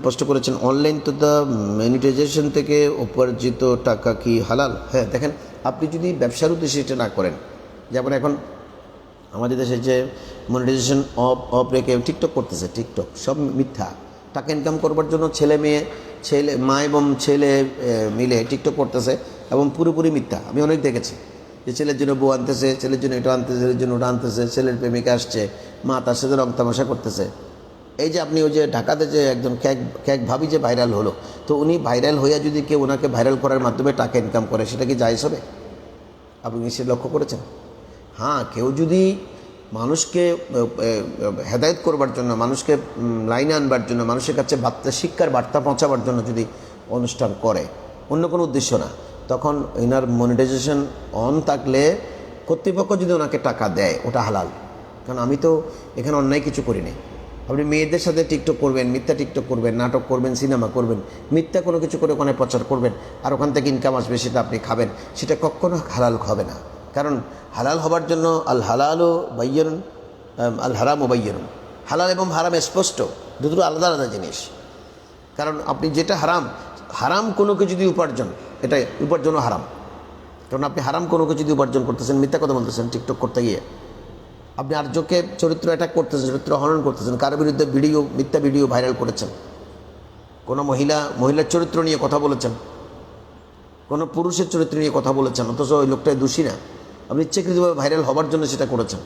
স্পষ্ট করেছেন, অনলাইন তো দ্য মনিটাইজেশন থেকে উপার্জিত টাকা কি হালাল? হ্যাঁ দেখেন, আপনি যদি ব্যবসার উদ্দেশ্যে এটা না করেন, যেমন এখন আমাদের দেশে যে মনিটাইজেশন অফ অফ রেখে টিকটক করতেছে, টিকটক সব মিথ্যা। টাকা ইনকাম করবার জন্য ছেলে মেয়ে, ছেলে, মা এবং ছেলে মিলে টিকটক করতেছে এবং পুরোপুরি মিথ্যা। আমি অনেক দেখেছি যে ছেলের জন্য বউ আনতেছে, ছেলের জন্য এটা আনতেছে, ছেলের জন্য ওটা আনতেছে, ছেলের প্রেমিকা আসছে, মা তার সাথে রং তামাশা করতেছে। এই যে আপনি ওই যে ঢাকাতে যে একজন ক্যাক ক্যাক ভাবি যে ভাইরাল হলো, তো উনি ভাইরাল হইয়া যদি কেউ ওনাকে ভাইরাল করার মাধ্যমে টাকা ইনকাম করে, সেটা কি জায়জ হবে? আপনি নিশ্চয়ই লক্ষ্য করেছেন? হ্যাঁ কেউ যদি মানুষকে হেদায়ত করবার জন্য, মানুষকে লাইনে আনবার জন্য, মানুষের কাছে বার্তা, শিক্ষার বার্তা পৌঁছাবার জন্য যদি অনুষ্ঠান করে, অন্য কোনো উদ্দেশ্য না, তখন এনার মনিটাইজেশন অন থাকলে কর্তৃপক্ষ যদি ওনাকে টাকা দেয়, ওটা হালাল। কারণ আমি তো এখানে অন্যায় কিছু করিনি। আপনি মেয়েদের সাথে টিকটক করবেন, মিথ্যা টিকটক করবেন, নাটক করবেন, সিনেমা করবেন, মিথ্যা কোনো কিছু করে ওখানে প্রচার করবেন আর ওখান থেকে ইনকাম আসবে সেটা আপনি খাবেন, সেটা কখনো হালাল হবে না। কারণ হালাল হবার জন্য আল হালালও বাইয়ন আল হারামও বাইয়ন। হালাল এবং হারাম স্পষ্ট দুটো আলাদা আলাদা জিনিস। কারণ আপনি যেটা হারাম হারাম কোনো কিছু যদি উপার্জন, এটা উপার্জনও হারাম। কারণ আপনি হারাম কোনো কিছু যদি উপার্জন করতেছেন, মিথ্যা কথা বলতেছেন, টিকটক করতে গিয়ে। আপনি আর্যকে চরিত্র অ্যাটাক করতেছেন, চরিত্র হনন করতেছেন, কার বিরুদ্ধে ভিডিও মিথ্যা ভিডিও ভাইরাল করেছেন। কোনো মহিলা, মহিলার চরিত্র নিয়ে কথা বলেছেন। কোনো পুরুষের চরিত্র নিয়ে কথা বলেছেন, অথচ ওই লোকটাই দোষী না। আপনি ইচ্ছাকৃতভাবে ভাইরাল হবার জন্য সেটা করেছেন।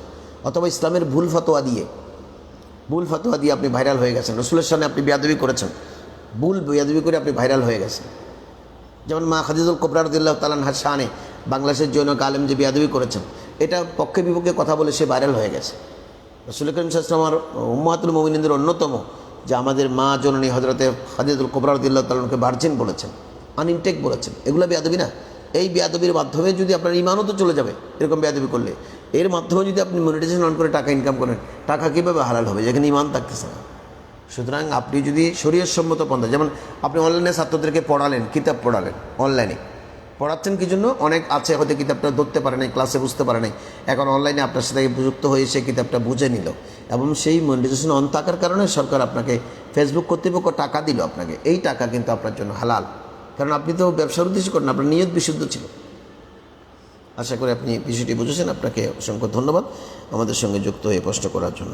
অথবা ইসলামের ভুল ফতোয়া দিয়ে, ভুল ফতোয়া দিয়ে আপনি ভাইরাল হয়ে গেছেন। রসুলের সামনে আপনি বেয়াদবি করেছেন। ভুল বেয়াদবি করে আপনি ভাইরাল হয়ে গেছেন। যেমন মা খাদিজুল কোবরারদুল্লাহ তালান শানে বাংলাদেশের জন্য আলেম যে বিয়াদবি করেছেন এটা পক্ষে বিপক্ষে কথা বলে সে ভাইরাল হয়ে গেছে। রসুল করিম সাহসাম আমার উম্মাতুল মোমিনদের অন্যতম, যে আমাদের মা, জননী হজরতে খাদিজুল কোবরারদুল্লাহ তালানকে ভার্জিন বলেছেন আনইনটেক বলেছেন। এগুলো বেয়াদবি না। এই বেয়াদবির মাধ্যমে যদি আপনার ইমানও তো চলে যাবে, এরকম বেয়াদবি করলে। এর মাধ্যমে যদি আপনি মনিটাইজেশন অন করে টাকা ইনকাম করেন, টাকা কীভাবে হালাল হবে? যেখানে ইমান থাকতেছে না। সুতরাং আপনি যদি শরীর সম্মত পন্থা, যেমন আপনি অনলাইনে ছাত্রদেরকে পড়ালেন, কিতাব পড়ালেন অনলাইনে পড়াচ্ছেন কি জন্য? অনেক আছে হয়তো কিতাবটা ধরতে পারে নাই, ক্লাসে বুঝতে পারে নাই। এখন অনলাইনে আপনার সাথে যুক্ত হয়ে সেই কিতাবটা বুঝে নিল এবং সেই মনিটাইজেশন অন থাকার কারণে সরকার আপনাকে ফেসবুক কর্তৃপক্ষ টাকা দিল আপনাকে। এই টাকা কিন্তু আপনার জন্য হালাল। কারণ আপনি তো ব্যবসার উদ্দেশ্য করেন আপনার নিয়ত বিশুদ্ধ ছিল। আশা করি আপনি বিষয়টি বুঝেছেন। আপনাকে অসংখ্য ধন্যবাদ আমাদের সঙ্গে যুক্ত হয়ে প্রশ্ন করার জন্য।